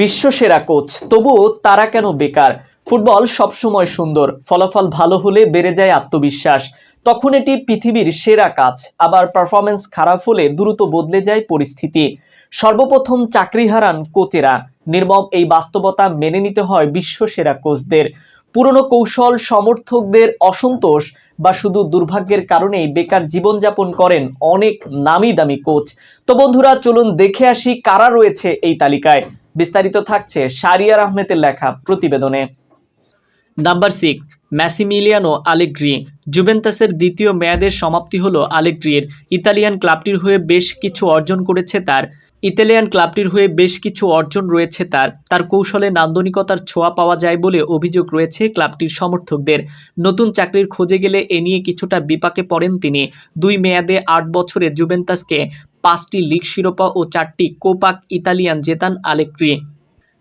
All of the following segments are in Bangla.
বিশ্বসেরা কোচ। তবুও তারা কেন বেকার? ফুটবল সবসময় সুন্দর। ফলাফল ভালো হলে বেড়ে যায় আত্মবিশ্বাস। তখন এটি পৃথিবীর সেরা কাজ। আবার পারফরমেন্স খারাপ হলে দ্রুত বদলে যায় পরিস্থিতি। সর্বপ্রথম চাকরি হারান কোচেরা। নির্মম এই বাস্তবতা মেনে নিতে হয় বিশ্বসেরা কোচদের। পুরনো কৌশল সমর্থকদের অসন্তোষ বা শুধু দুর্ভাগ্যের কারণেই বেকার জীবনযাপন করেন অনেক নামি দামি কোচ। তো বন্ধুরা, চলুন দেখে আসি কারা রয়েছে এই তালিকায়। বিস্তারিত থাকছে শারিয়ার আহমেদের লেখা প্রতিবেদনে। Number six Massimiliano Allegri. জুভেন্তাসের দ্বিতীয় মেয়াদের সমাপ্তি হলো আলেগ্রির। ইতালিয়ান ক্লাবটির হয়ে বেশ কিছু অর্জন করেছে তার। ইতালিয়ান ক্লাবটির হয়ে বেশ কিছু অর্জন রয়েছে তার। তার কৌশলে নান্দনিকতার ছোঁয়া পাওয়া যায় বলে অভিযোগ রয়েছে ক্লাবটির সমর্থকদের। নতুন চাকরির খোঁজে গেলে এ নিয়ে কিছুটা বিপাকে পড়েন তিনি। দুই মেয়াদে আট বছরে জুভেন্তাসকে পাঁচটি লিগ শিরোপা ও চারটি কোপাক Italian জেতান Allegri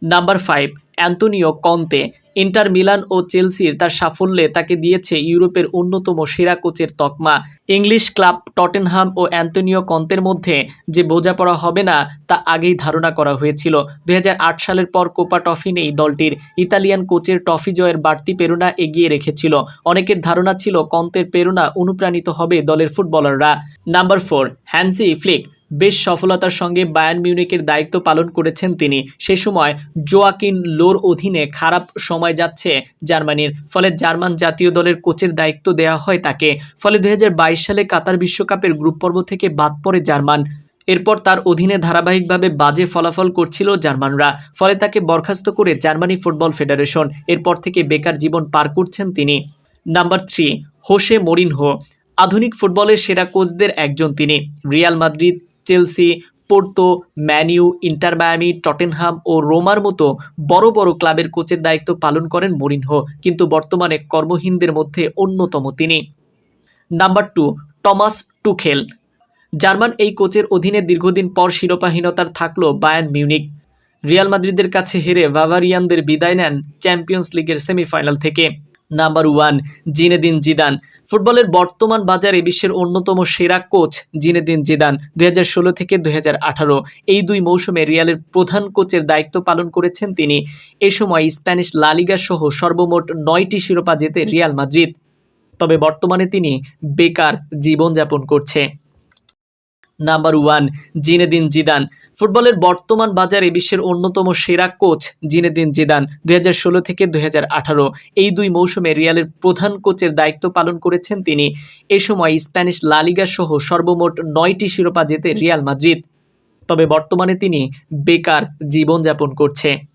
number five Antonio Conte, Inter Milan ও চেলসির তার সাফল্যে তাকে দিয়েছে ইউরোপের অন্যতম সেরা কোচের তকমা। ইংলিশ ক্লাব টটেনহাম ও অ্যান্তোনিও কন্তের মধ্যে যে বোঝাপড়া হবে না, তা আগেই ধারণা করা হয়েছিল। দু হাজার আট সালের পর কোপা ট্রফি নেই দলটির। ইতালিয়ান কোচের ট্রফি জয়ের বাড়তি প্রেরণা এগিয়ে রেখেছিল। অনেকের ধারণা ছিল কন্তের প্রেরণা অনুপ্রাণিত হবে দলের ফুটবলাররা। নাম্বার ফোর, হ্যান্সি ফ্লিক বেশ সফলতার সঙ্গে বায়ান মিউনিকের দায়িত্ব পালন করেছেন তিনি। সে সময় জোয়াকিন লোর অধীনে খারাপ সময় যাচ্ছে জার্মানির, ফলে জার্মান জাতীয় দলের কোচের দায়িত্ব দেওয়া হয় তাকে। ফলে দুই হাজার বাইশ সালে কাতার বিশ্বকাপের গ্রুপ পর্ব থেকে বাদ পড়ে জার্মান। এরপর তার অধীনে ধারাবাহিকভাবে বাজে ফলাফল করছিল জার্মানরা, ফলে তাকে বরখাস্ত করে জার্মানি ফুটবল ফেডারেশন, এরপর থেকে বেকার জীবন পার করছেন তিনি। নাম্বার থ্রি, হোসে মরিনহো, আধুনিক ফুটবলের সেরা কোচদের একজন তিনি। Real Madrid Chelsea, Porto Man U Inter Miami, Tottenham ও রোমার মতো বড় বড় ক্লাবের কোচের দায়িত্ব পালন করেন মরিনহো, কিন্তু বর্তমানে কর্মহীনদের মধ্যে অন্যতম তিনি। Number two, Thomas Tuchel. German এই কোচের অধীনে দীর্ঘদিন পর শিরোপাহীনতার থাকল বায়ান মিউনিক রিয়াল মাদ্রিদের কাছে হেরে বাভারিয়ানদের বিদায় নেন চ্যাম্পিয়ন্স লিগের সেমিফাইনাল থেকে। Number one, Zinedine Zidane. ফুটবলের বর্তমান বাজারে বিশ্বের অন্যতম সেরা কোচ জিনেদিন জিদান দু হাজার ষোলো থেকে দু হাজার আঠারো। এই দুই মৌসুমে রিয়ালের প্রধান কোচের দায়িত্ব পালন করেছেন তিনি। এ সময় স্প্যানিশ লালিগা সহ সর্বমোট নয়টি শিরোপা জেতে রিয়াল মাদ্রিদ। তবে বর্তমানে তিনি বেকার জীবনযাপন করছে। Number one, Zinedine Zidane. ফুটবলের বর্তমান বাজারে বিশ্বের অন্যতম সেরা কোচ জিনেদিন জিদান, দুই হাজার ষোলো থেকে দু হাজার আঠারো। এই দুই মৌসুমে রিয়ালের প্রধান কোচের দায়িত্ব পালন করেছেন তিনি। এ সময় স্প্যানিশ লালিগা সহ সর্বমোট নয়টি শিরোপা জেতে রিয়াল মাদ্রিদ। তবে বর্তমানে তিনি বেকার জীবনযাপন করছে।